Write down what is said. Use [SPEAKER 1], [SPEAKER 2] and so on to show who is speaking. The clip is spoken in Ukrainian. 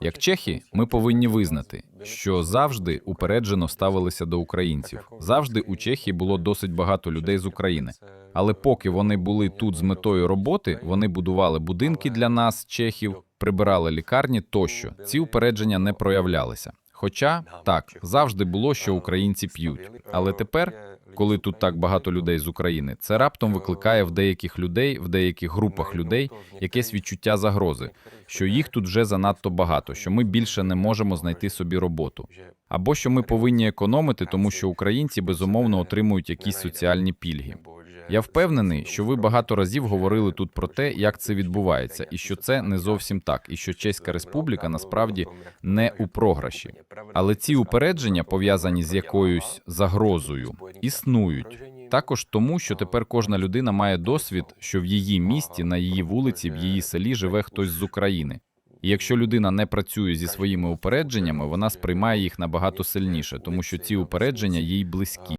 [SPEAKER 1] Як чехи, ми повинні визнати, що завжди упереджено ставилися до українців. Завжди у Чехії було досить багато людей з України. Але поки вони були тут з метою роботи, вони будували будинки для нас, чехів, прибирали лікарні тощо. Ці упередження не проявлялися. Хоча так завжди було, що українці п'ють. Але тепер, коли тут так багато людей з України, це раптом викликає в деяких людей, в деяких групах людей якесь відчуття загрози, що їх тут вже занадто багато, що ми більше не можемо знайти собі роботу, або що ми повинні економити, тому що українці безумовно отримують якісь соціальні пільги. Я впевнений, що ви багато разів говорили тут про те, як це відбувається, і що це не зовсім так, і що Чеська Республіка насправді не у програші. Але ці упередження, пов'язані з якоюсь загрозою, існують також тому, що тепер кожна людина має досвід, що в її місті, на її вулиці, в її селі живе хтось з України. І якщо людина не працює зі своїми упередженнями, вона сприймає їх набагато сильніше, тому що ці упередження їй близькі.